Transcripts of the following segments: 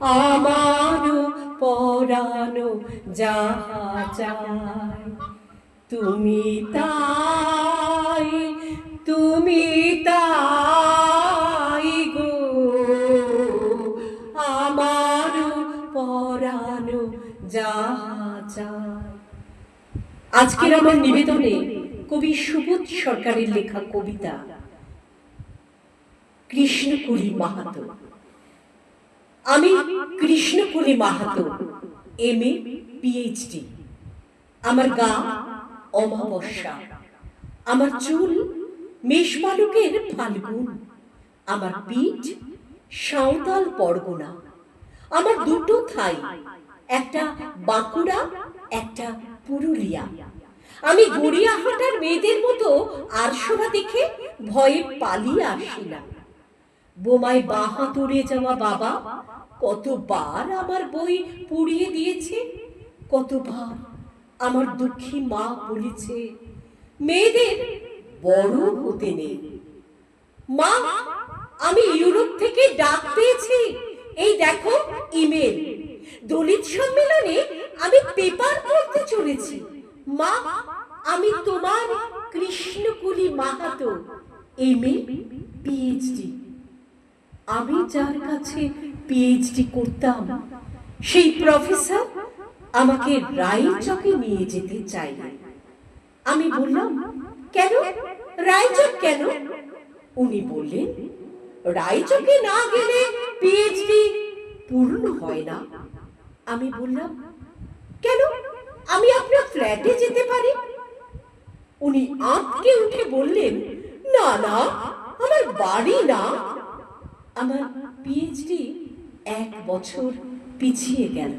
আমার পরানো যাহা চাই। তুমি তাই তুমি তাই গো। আমার পরানো যাহা চাই। আজকের আমার নিবেদনে কবি সুবোধ সরকারের লেখা কবিতা কৃষ্ণকুলি মাহাতো। আমি Krishnakali Mahato M A PhD আমার গা অমাবস্যা। আমার চুল মেষপালকের ফাল্গুন। আমার পিঠ সাঁওতাল পরগনা। আমার দুটো থাই, একটা বাঁকুড়া, একটা পুরুলিয়া। আমি গড়িয়াহাটার মেয়েদের মতো আরশোলা দেখে ভয়ে পালিয়ে আসি না বোমায় বাহা তুড়ে যাওয়া বাবা, কতবার আমার বই পুড়িয়ে দিয়েছে, কতবার আমার দুঃখী মা বলেছে, মেয়েদের বড় হতে নেই। মা, আমি ইউরোপ থেকে ডাক পেয়েছি। এই দেখো ইমেল। দলিত সম্মেলনে আমি পেপার পড়তে চলেছি। মা, আমি তোমার Krishnakali Mahato, M A PhD আমি যার কাছে পিএইচডি করতাম, সেই প্রফেসর আমাকে রায়চকে নিয়ে যেতে চাইলেন। আমি বললাম, কেন? রায়চক কেন? উনি বললেন, রায়চকে না গেলে পিএইচডি পূর্ণ হয় না। আমি বললাম, কেন? আমি আপনার ফ্ল্যাটে যেতে পারি? উনি আঁতকে উঠে বললেন, না না, আমার বাড়ি না আমার পিএইচডি এক বছর পিছিয়ে গেল।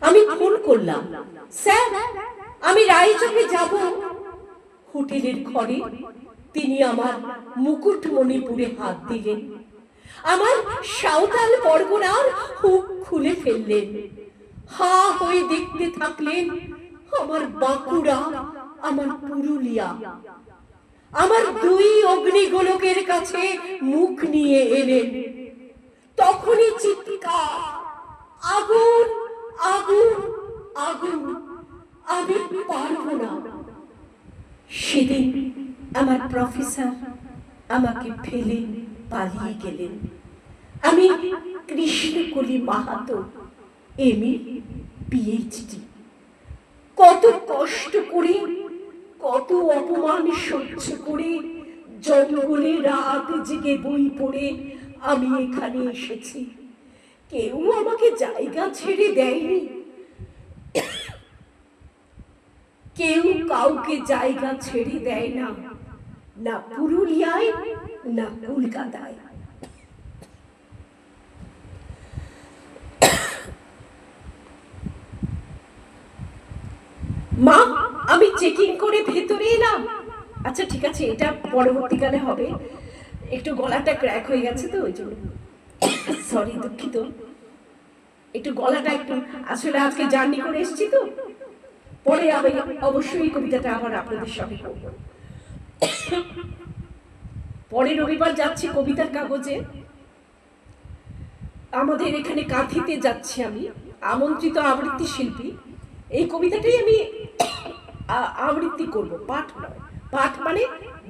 আমি ফোন করলাম। স্যার, আমি রায়চকে যাব। হোটেলের ঘরে তিনি আমার মুকুটমণিপুরে হাত দিলেন। আমার সাঁওতাল পরগনার হুক খুলে ফেললেন। হা হয়ে দেখতে থাকলেন আমার বাঁকুড়া, আমার পুরুলিয়া। আমার দুই অগ্নিগোলকের কাছে মুখ নিয়ে এলেন তখনই চিৎকার, আগুন আগুন আগুন, আমি পারব না। সেদিন আমার প্রফেসর আমাকে ফেলে পালিয়ে গেলেন। আমি Krishnakali Mahato, M A PhD কত কষ্ট করে কত অপমান সহ্য করে জঙ্গলে রাত জেগে বই পড়ে আমি এখানে এসেছি। কেউ আমাকে জায়গা ছেড়ে দেয়নি। কেউ কাউকে জায়গা ছেড়ে দেয় না না পুরুলিয়ায়, না কলকাতায়। মা আমি চেকিং করে ভেতরে এলাম। আচ্ছা ঠিক আছে, এটা পরবর্তীকালে হবে। একটু গলাটা ক্র্যাক হয়ে গেছে তো, ওই জন্য। সরি দুঃখিত। একটু গলাটা একটু, আসলে আজকে জার্নি করে এসেছি তো। পরে আমি অবশ্যই কবিতাটা আবার আপনাদের সঙ্গে করব। পরে রবিবার যাচ্ছি কবিতার কাগজে। আমাদের এখানে কাঁথিতে যাচ্ছি আমি, আমন্ত্রিত আবৃত্তি শিল্পী এই কবিতাটাই আমি আবৃত্তি করব। পাঠ নয়। পাঠ মানে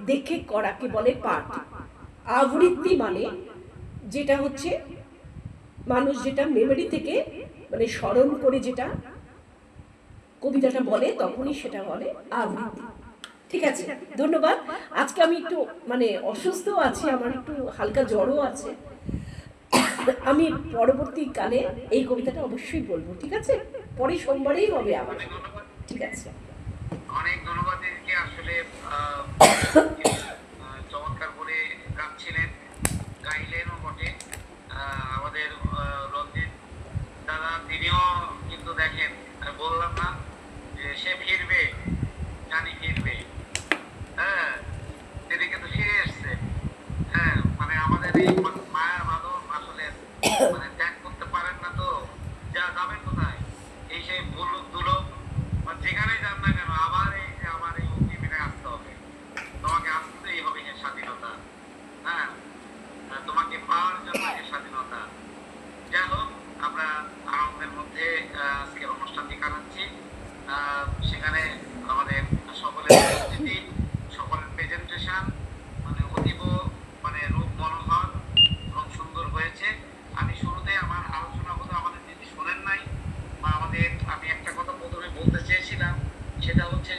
দেখে করাকে বলে পাঠ। আবৃত্তি মানে যেটা হচ্ছে মানুষ যেটা মেমোরি থেকে মানে স্মরণ করে যেটা কবিতাটা বলে, তখনই সেটা বলে আবৃত্তি। ঠিক আছে? ধন্যবাদ। আজকে আমি একটু মানে অসুস্থ আছি, আমার একটু হালকা জ্বরও আছে। আমি পরবর্তীকালে এই কবিতাটা অবশ্যই বলব, ঠিক আছে? পরে সোমবারেই হবে আমার ঠিক আছে? অনেক ধন্যবাদ দিদিকে আসলে চমৎকার করে গাচ্ছিলেন গাইলেনও বটে। আমাদের রঞ্জিত দাদা, তিনিও কিন্তু দেখেন বললাম না যে সে ফিরবে, জানি ফিরবে। হ্যাঁ তিনি কিন্তু ফিরে এসছে। হ্যাঁ মানে আমাদের এই সেটা হচ্ছে